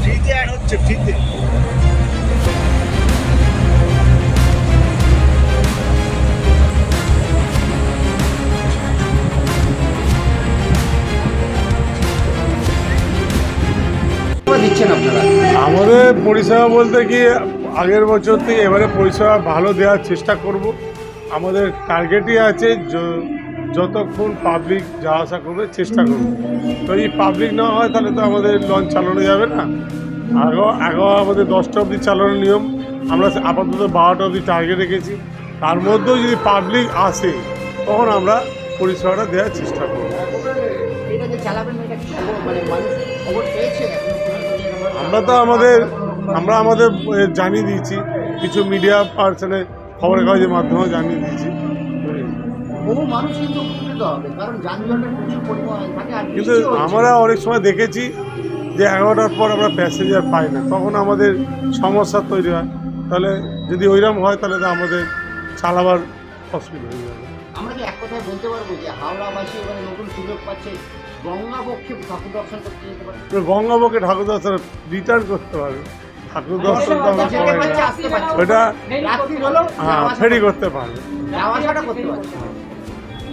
ফ্রিতে অ্যাড হচ্ছে ফ্রিতে দিচ্ছেন আপনারা? আমাদের পরিষেবা বলতে কি আগের বছর থেকে এবারে পরিষেবা ভালো দেওয়ার চেষ্টা করব। আমাদের টার্গেটই আছে যতক্ষণ পাবলিক যাওয়া আসা করবে চেষ্টা করব। তো এই পাবলিক না হয় তাহলে তো আমাদের লঞ্চ চালানো যাবে না। আগেও আগেও আমাদের দশটা অবধি চালানোর নিয়ম। আমরা আপাতত বারোটা অবধি টার্গেট রেখেছি। তার মধ্যেও যদি পাবলিক আসে তখন আমরা পরিষেবাটা দেওয়ার চেষ্টা করব। যে মানে আমরা তো আমাদের আমরা আমাদের জানিয়ে দিয়েছি। কিছু মিডিয়া পার্সনের খবরের কাগজের মাধ্যমে জানিয়ে দিয়েছি। বহু মানুষ কিন্তু উপকৃত হবে কারণ যানজটের প্রচুর পরিমাণ থাকে আর কিন্তু আমরা অনেক সময় দেখেছি যে এগারোটার পর আমরা প্যাসেঞ্জার পাই না। তখন আমাদের সমস্যা তৈরি হয়। তাহলে যদি ওইরকম হয় তাহলে তো আমাদের চালাবার অসুবিধা হয়ে যাবে। আমরা কি এক কথায় বলতে পারব যে হাওড়াবাসী এবারে নতুন সুযোগ পাচ্ছে গঙ্গা ঠাকুর দর্শন করতে যেতে পারে? তো গঙ্গাবকে ঠাকুর দর্শন রিটার্ন করতে পারবে। ঠাকুর দর্শন তো আমরা। ওটা হ্যাঁ ফেরি করতে পারবে। যাওয়া আসাটা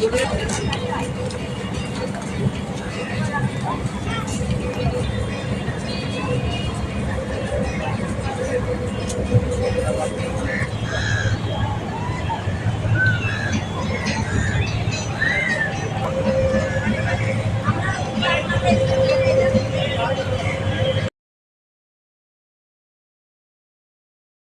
也不要